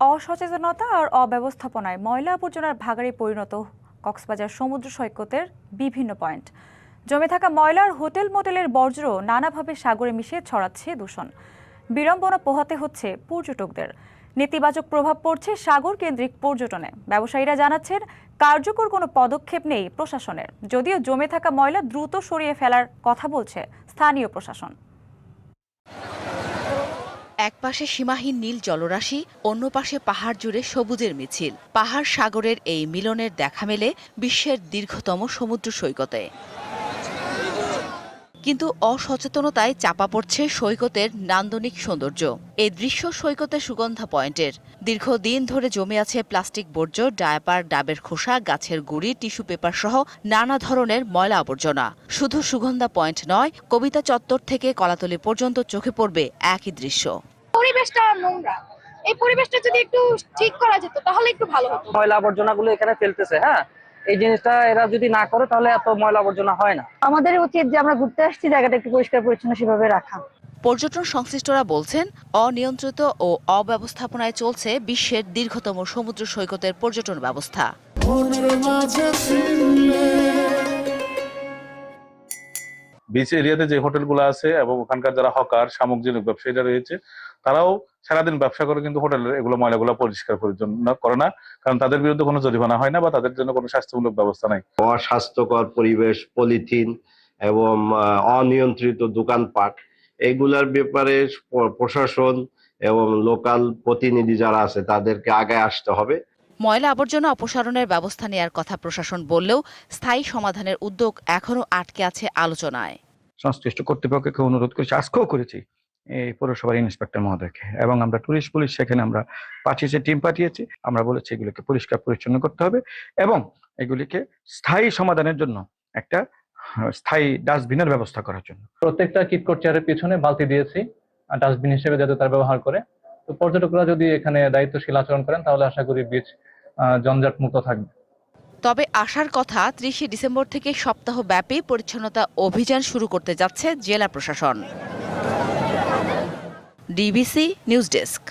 অসচেতনতা আর অব্যবস্থাপনায় ময়লা আবর্জনার ভাগাড়ে পরিণত কক্সবাজার সমুদ্র সৈকতের বিভিন্ন পয়েন্ট। জমে থাকা ময়লার হোটেল মোটেলের বর্জ্য নানাভাবে সাগরে মিশে ছড়াচ্ছে দূষণ। বিড়ম্বনা পোহাতে হচ্ছে পর্যটকদের। নেতিবাচক প্রভাব পড়ছে সাগর কেন্দ্রিক পর্যটনে। ব্যবসায়ীরা জানাচ্ছেন, কার্যকর কোনো পদক্ষেপ নেই প্রশাসনের। যদিও জমে থাকা ময়লা দ্রুত সরিয়ে ফেলার কথা বলছে স্থানীয় প্রশাসন। এক পাশে সীমাহীন নীল জলরাশি, অন্য পাশে পাহাড় জুড়ে সবুজের মিছিল। পাহাড় সাগরের এই মিলনের দেখা মেলে বিশ্বের দীর্ঘতম সমুদ্র সৈকতে। কিন্তু অসচেতনতায় চাপা পড়ছে সৈকতের নান্দনিক সৌন্দর্য। এই দৃশ্য সৈকতের সুগন্ধা পয়েন্টের। দীর্ঘদিন ধরে জমে আছে প্লাস্টিক বর্জ্য, ডায়াপার, ডাবের খোসা, গাছের গুড়ি, টিস্যু পেপার সহ নানা ধরনের ময়লা আবর্জনা। শুধু সুগন্ধা পয়েন্ট নয়, কবিতা চত্বর থেকে কলাতলি পর্যন্ত চোখে পড়বে একই দৃশ্য। পরিবেশটা নোংরা। এই পরিবেশটা যদি একটু ঠিক করা যেত তাহলে একটু ভালো হতো। ময়লা আবর্জনাগুলো এখানে ফেলতেছে হ্যাঁ? এই জিনিসটা এরা যদি না করে তাহলে এত ময়লা আবর্জনা হয় না। আমাদের উচিত যে আমরা ঘুরতে আসছি জায়গাটা একটু পরিষ্কার পরিচ্ছন্ন সেভাবে রাখা। পর্যটন সংশ্লিষ্টরা বলছেন অনিয়ন্ত্রিত ও অব্যবস্থাপনায় চলছে বিশ্বের দীর্ঘতম সমুদ্র সৈকতের পর্যটন ব্যবস্থা। বিচ এরিয়াতে যে হোটেলগুলো আছে এবং ওখানকার যারা হকার সামগ্রিক ব্যবসায়ীরা রয়েছে তারাও সারাদিন ব্যবসা করে কিন্তু হোটেলের এগুলো ময়লাগুলো পরিষ্কার পরিচ্ছন্ন করে না। কারণ তাদের বিরুদ্ধে কোনো জরিমানা হয় না বা তাদের জন্য কোনো স্বাস্থ্যমূলক ব্যবস্থা নাই। অস্বাস্থ্যকর পরিবেশ পলিথিন এবং অনিয়ন্ত্রিত দোকানপাট এইগুলার ব্যাপারে প্রশাসন এবং লোকাল প্রতিনিধি যারা আছে তাদেরকে আগে আসতে হবে। ময়লা আবর্জনা অপসারণের ব্যবস্থা নেয়ার কথা প্রশাসন বললেও স্থায়ী সমাধানের উদ্যোগ এখনও আটকে আছে আলোচনায়। সংশ্লিষ্ট কর্তৃপক্ষকে অনুরোধ করেছি, আজকেও করেছি এই পৌরসভার ইন্সপেক্টর মহোদয়কে। এবং আমরা টুরিস্ট পুলিশ, সেখানে আমরা পাঠিয়েছি, টিম পাঠিয়েছি, আমরা বলেছি এগুলিকে পরিষ্কার পরিচ্ছন্ন করতে হবে এবং এগুলিকে স্থায়ী সমাধানের জন্য একটা স্থায়ী ডাস্টবিনের ব্যবস্থা করার জন্য। প্রত্যেকটা কিটকট চেয়ারের পিছনে বালতি দিয়েছি ডাস্টবিন হিসেবে যাতে তার ব্যবহার করে। তো পর্যটকরা যদি এখানে দায়িত্বশীল আচরণ করেন, তাহলে আশা করি বীজ জঞ্জাট মুক্ত থাকবে। তবে আসার কথা ত্রিশে ডিসেম্বর থেকে সপ্তাহব্যাপী পরিচ্ছন্নতা অভিযান শুরু করতে যাচ্ছে জেলা প্রশাসন। DBC news desk.